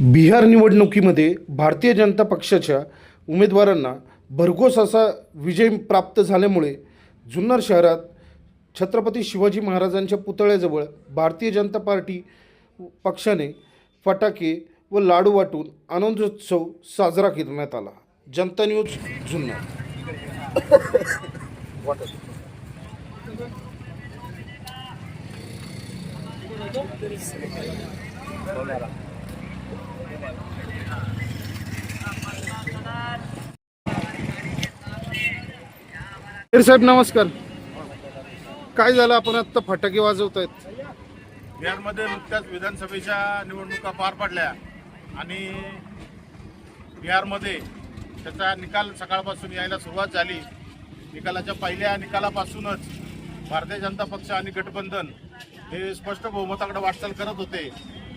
बिहार निवडणुकीमध्ये भारतीय जनता पक्षाच्या उमेदवारांना भरघोस असा विजय प्राप्त झाल्यामुळे जुन्नर शहरात छत्रपती शिवाजी महाराजांच्या पुतळ्याजवळ भारतीय जनता पार्टी पक्षाने फटाके व लाडू वाटून आनंदोत्सव साजरा करण्यात आला. जनता न्यूज जुन्नर. साहेब नमस्कार. काय झालं? आपण आता फटाके वाजवत आहेत बिहारमध्ये नुकत्याच विधानसभेच्या निवडणुका पार पडल्या आणि बिहारमध्ये त्याचा निकाल सकाळपासून यायला सुरुवात झाली. निकालाच्या पहिल्या निकालापासूनच भारतीय जनता पक्ष आणि गठबंधन हे स्पष्ट बहुमताकडे वाटचाल करत होते.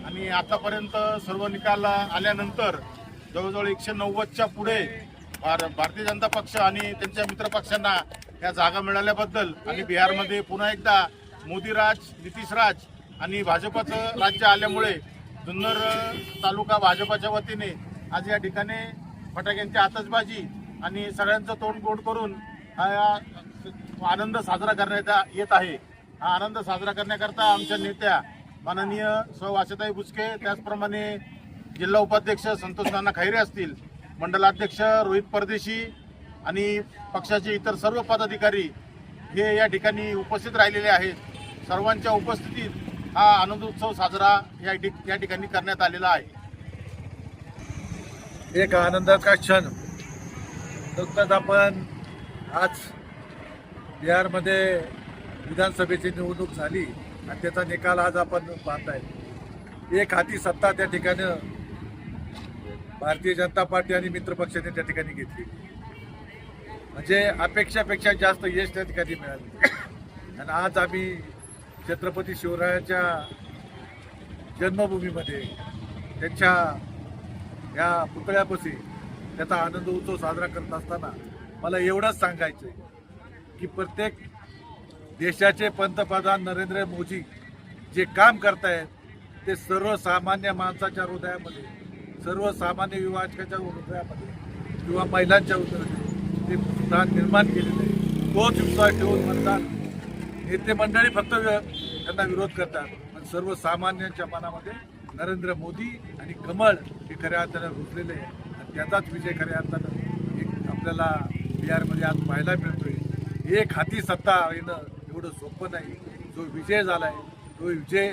आणि आतापर्यंत सर्व निकाल आल्यानंतर जवळजवळ एकशे नव्वदच्या पुढे भार- भारतीय जनता पक्ष आणि त्यांच्या मित्रपक्षांना या जागा मिळाल्याबद्दल आणि बिहारमध्ये पुन्हा एकदा मोदीराज नितीशराज आणि भाजपचं राज्य आल्यामुळे जुन्नर तालुका भाजपच्या वतीने आज या ठिकाणी फटाक्यांची आतषबाजी आणि सगळ्यांचं तोंड गोड करून हा आनंद साजरा करण्यात येत आहे. हा आनंद साजरा करण्याकरता आमच्या नेत्या माननीय सौ आशाताई बुचके त्याचप्रमाणे जिल्हा उपाध्यक्ष संतोष नाना खैरे असतील मंडलाध्यक्ष रोहित परदेशी आणि पक्षाचे इतर सर्व पदाधिकारी हे या ठिकाणी उपस्थित राहिलेले आहेत. सर्वांच्या उपस्थितीत हा आनंदोत्सव साजरा या ठिक- या ठिकाणी करण्यात आलेला आहे. एक आनंदाचा क्षण. नुकताच आपण आज बिहारमध्ये विधानसभेची निवडणूक झाली आणि त्याचा निकाल आज आपण पाहत आहे एक हाती सत्ता त्या ठिकाणी भारतीय जनता पार्टी आणि मित्रपक्षाने त्या ठिकाणी घेतली. म्हणजे अपेक्षापेक्षा जास्त यश त्या ठिकाणी मिळाले. आणि आज आम्ही छत्रपती शिवरायाच्या जन्मभूमीमध्ये त्यांच्या या पुतळ्यापाशी त्याचा आनंद उत्सव साजरा करत असताना मला एवढंच सांगायचं आहे की प्रत्येक देशाचे पंतप्रधान नरेंद्र मोदी जे काम करतायत ते सर्वसामान्य माणसाच्या हृदयामध्ये सर्वसामान्य विवाचकाच्या हृदयामध्ये किंवा महिलांच्या हृदयामध्ये ते स्थान निर्माण केलेलं आहे. तोच विश्वास ठेवून म्हणतात नेते मंडळी फक्त त्यांना विरोध करतात. पण सर्वसामान्यांच्या मनामध्ये नरेंद्र मोदी आणि कमळ हे खऱ्या अर्थानं रुजलेले आहे आणि त्याचाच विजय खऱ्या अर्थानं एक आपल्याला बिहारमध्ये आज पाहायला मिळतोय. एक हाती सत्ता येणं एवढं सोपं नाही. जो विजय झाला आहे तो विजय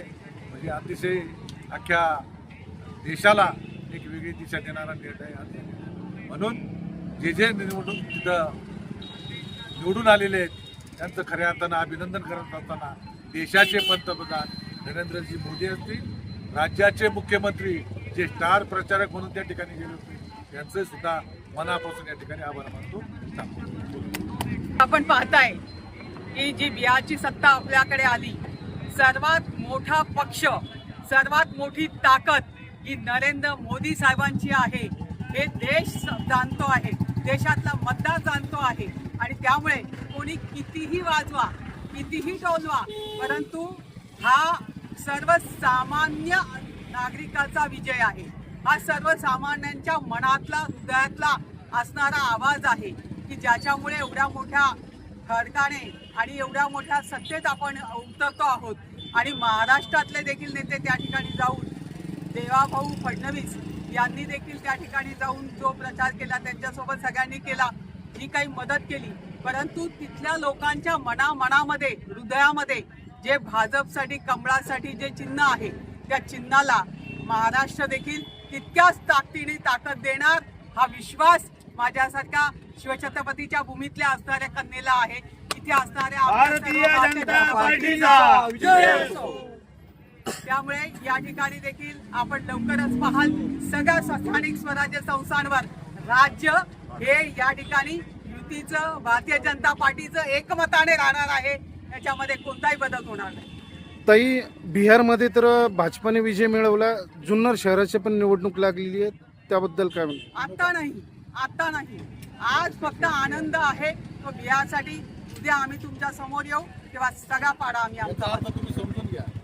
म्हणजे अतिशय अख्ख्या देशाला एक वेगळी दिशा देणारा निर्णय आहे. म्हणून जे जे निवडून तिथं निवडून आलेले आहेत त्यांचं खऱ्या अर्थानं अभिनंदन करत असताना देशाचे पंतप्रधान नरेंद्रजी मोदी असतील राज्याचे मुख्यमंत्री जे स्टार प्रचारक म्हणून त्या ठिकाणी गेले होते त्यांचे सुद्धा मनापासून या ठिकाणी आभार मानतो. आपण पाहताय की जी बिहारची सत्ता आपल्याकडे आली सर्वात मोठा पक्ष सर्वात मोठी ताकद ही नरेंद्र मोदी साहेबांची आहे. हे देश जाणतो आहे. देशातला मतदार जाणतो आहे. आणि त्यामुळे कोणी कितीही वाजवा कितीही टोलवा परंतु हा सर्वसामान्य नागरिकाचा विजय आहे. हा सर्वसामान्यांच्या मनातला हृदयातला असणारा आवाज आहे की ज्याच्यामुळे एवढ्या मोठ्या खडकाने आणि एवढ्या मोठ्या सत्तेत आपण उतरतो आहोत. आणि महाराष्ट्रातले देखील नेते त्या ठिकाणी जाऊन देवाभाऊ फडणवीस यांनी देखील त्या ठिकाणी जाऊन जो प्रचार केला त्यांच्यासोबत सगळ्यांनी केला जी काही मदत केली. परंतु तिथल्या लोकांच्या मना मनामध्ये हृदयामध्ये जे भाजपसाठी कमळासाठी जे चिन्ह आहे त्या चिन्हाला महाराष्ट्र देखील तितक्याच ताकदीने ताकद देणार हा विश्वास माझ्यासारख्या शिवछत्रपतीच्या भूमीतल्या असणाऱ्या कन्येला आहे. इथे असणाऱ्या त्यामुळे या ठिकाणी देखील आपण लवकरच पाहाल सगळ्या स्थानिक स्वराज्य संस्थांवर राज्य हे या ठिकाणी युतीचं भारतीय जनता पार्टीचं एकमताने राहणार आहे. याच्यामध्ये कोणताही बदल होणार नाही. ताई बिहारमध्ये तर भाजपाने विजय मिळवला. जुन्नर शहराची पण निवडणूक लागलेली आहे. त्याबद्दल काय आता नाही. आता नाही. आज फक्त आनंद आहे. तो बिहारसाठी. उद्या आम्ही तुमच्यासमोर येऊ. तेव्हा सगळा पाडा आम्ही आमचा